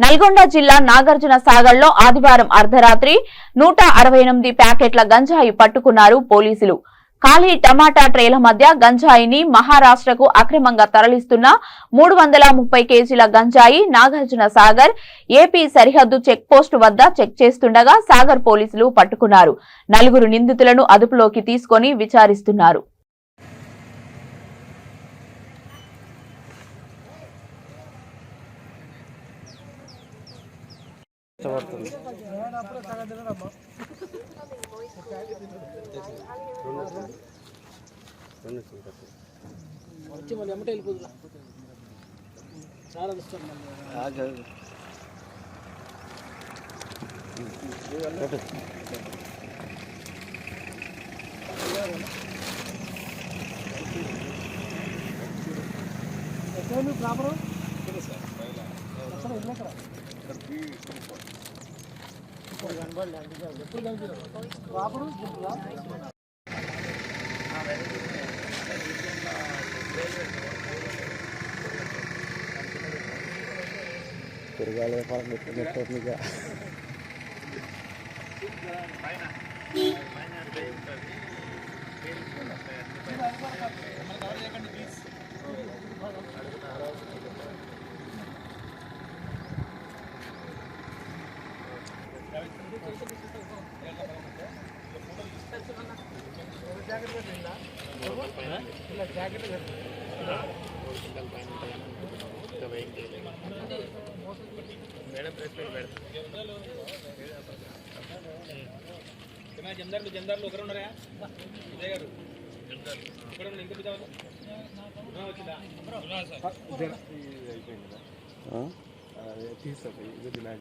నల్గొండ జిల్లా నాగార్జున సాగర్లో ఆదివారం అర్ధరాత్రి నూట అరవై ఎనిమిది ప్యాకెట్ల గంజాయి పట్టుకున్నారు పోలీసులు. ఖాళీ టమాటా ట్రేల మధ్య గంజాయిని మహారాష్ట్రకు అక్రమంగా తరలిస్తున్న మూడు వందల ముప్పై కేజీల గంజాయి నాగార్జున సాగర్ ఏపీ సరిహద్దు చెక్ పోస్ట్ వద్ద చెక్ చేస్తుండగా సాగర్ పోలీసులు పట్టుకున్నారు. నలుగురు నిందితులను అదుపులోకి తీసుకొని విచారిస్తున్నారు. ఇష్టపడుతుంది. వచ్చి మళ్ళీ ఎమ్మటే చాలా ఇష్టం ఎక్కడ Tergale parang dito niya. Thank you. గుంటురా తిరగాలి పార్క్ నెట్వర్క్ జందార్లు ఒకరు ఉన్నారా విజయ్ గారు ఇక్కడ ఉన్న ఇంకా పిచ్చావాలి వచ్చిందా తీసుకోండి ఇది